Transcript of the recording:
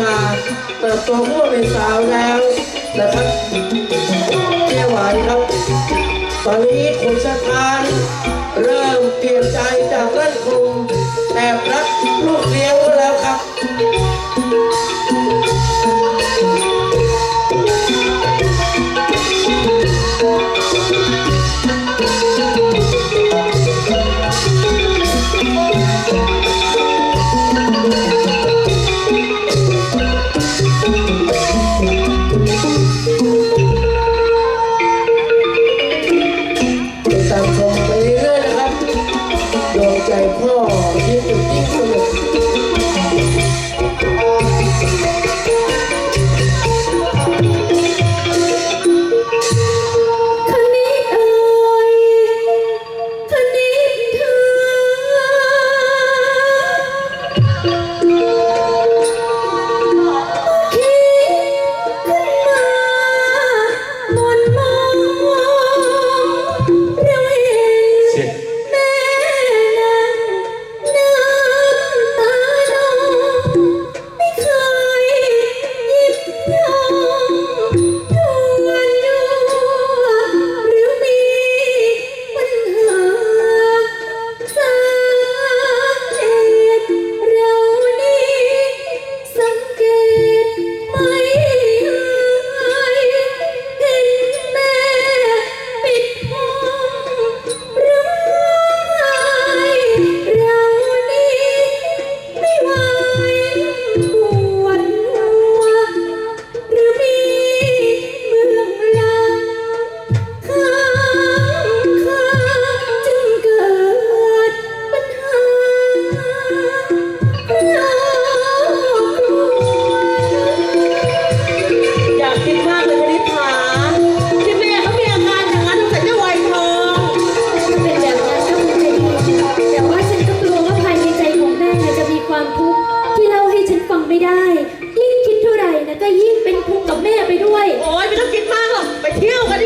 มาเติบโตขึ้นมเป็นสาวแล้วนะครับแม่หวานครับ ตอนนี้คุณสถาน เริ่มเปลี่ยนใจจากเล่นคงแต่พระ ก็ยิ่งเป็นทุกข์กับแม่ไปด้วย โอ๊ยไม่ต้องคิดมากหรอกไปเที่ยวกัน